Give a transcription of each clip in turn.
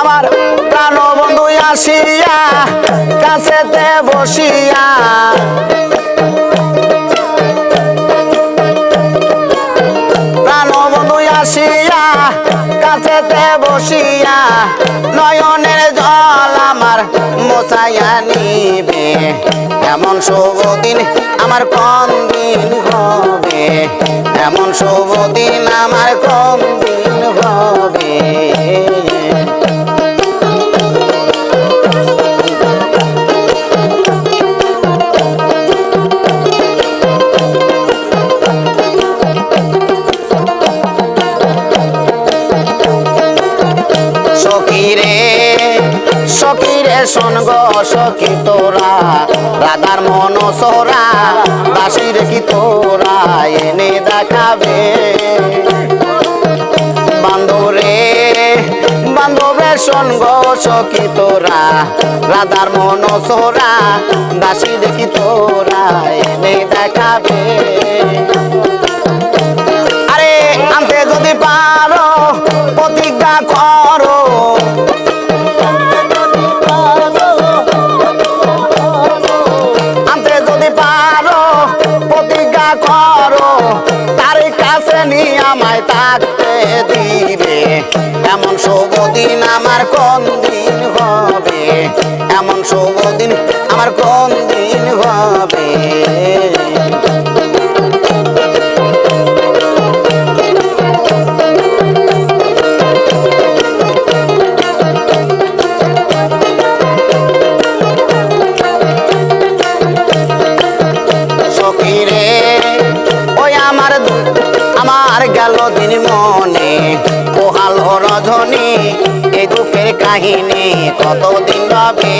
আমার প্রাণ বন্ধু আসিয়া কাছেতে বসিয়া। প্রাণ বন্ধু আসিয়া কাছেতে বসিয়া নয়নের জল আমার মোছাইয়া নিবে। এমন শুভ দিন আমার কোন দিন হবে? এমন শুভ দিন আমার কোন দিন হবে? সখীরে সখীরে শোনগ সখী তোরা, রাধার মন সোরা দাসির কি তোরা এনে দেখাবে? বান্ধবরে, বান্ধবের সঙ্গ সখী তোরা, রাধার মন সোরা দাসী দেখি তোরা এনে দেখাবে? আরে আনতে যদি পারো, প্রতিজ্ঞা করো নিয়ে আমায় থাকতে দিবে। এমন শুভ দিন আমার কোন দিন হবে? এমন শুভ দিন আমার কোন দিন মনে। পোহাল রজনী এই দুঃখের কাহিনী কতদিন রবে?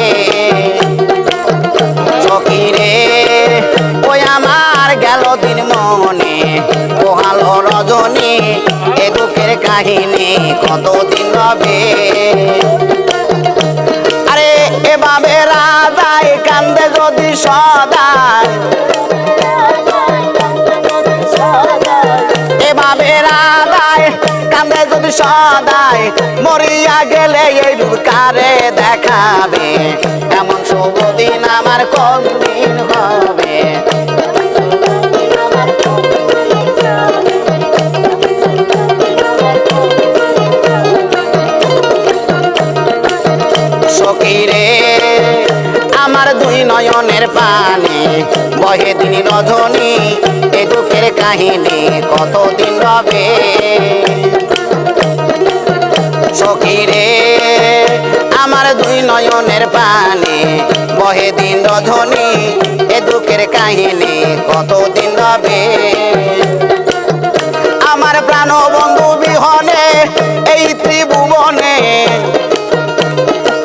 সখীরে ওই আমার গেল দিন মনে। পোহাল রজনী এই দুঃখের কাহিনী কতদিন রবে? আরে এভাবে রাধায় কান্দে যদি সদায় কান্দে যদি সদায় মরিয়া গেলে এই কারে দেখাবে। এমন শুভ দিন আমার কোন দিন হবে আমার দুই নয়নের পানি, বহে দিন রজনী কাহিনী কতদিন রবে? সখীরে আমার দুই নয়নের পানি বহে দিন রজনী এ দুঃখের কাহিনী কতদিন রবে? আমার প্রাণ বন্ধু বিহনে, এই ত্রিভুবনে,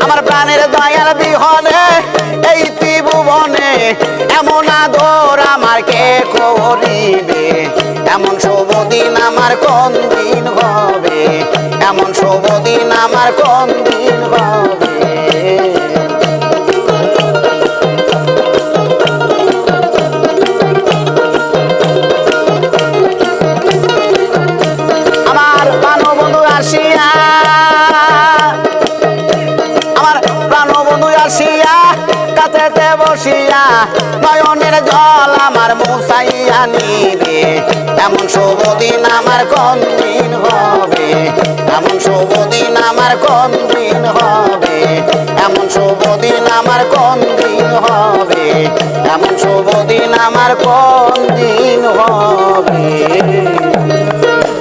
আমার প্রাণের দয়াল বিহনে, এই ত্রিভুবনে এমন আদর আমার কে করিবে? এমন শুভ দিন আমার কোন দিন হবে? এমন শুভ দিন আমার কোন কাছেতে বসিয়া নয়নের জল আমার মুসাইয়া নিবে। এমন শুভ দিন আমার কোন দিন হবে? এমন শুভ দিন আমার কোন দিন হবে? এমন শুভ দিন আমার কোন দিন হবে? এমন শুভ দিন আমার কোন দিন হবে?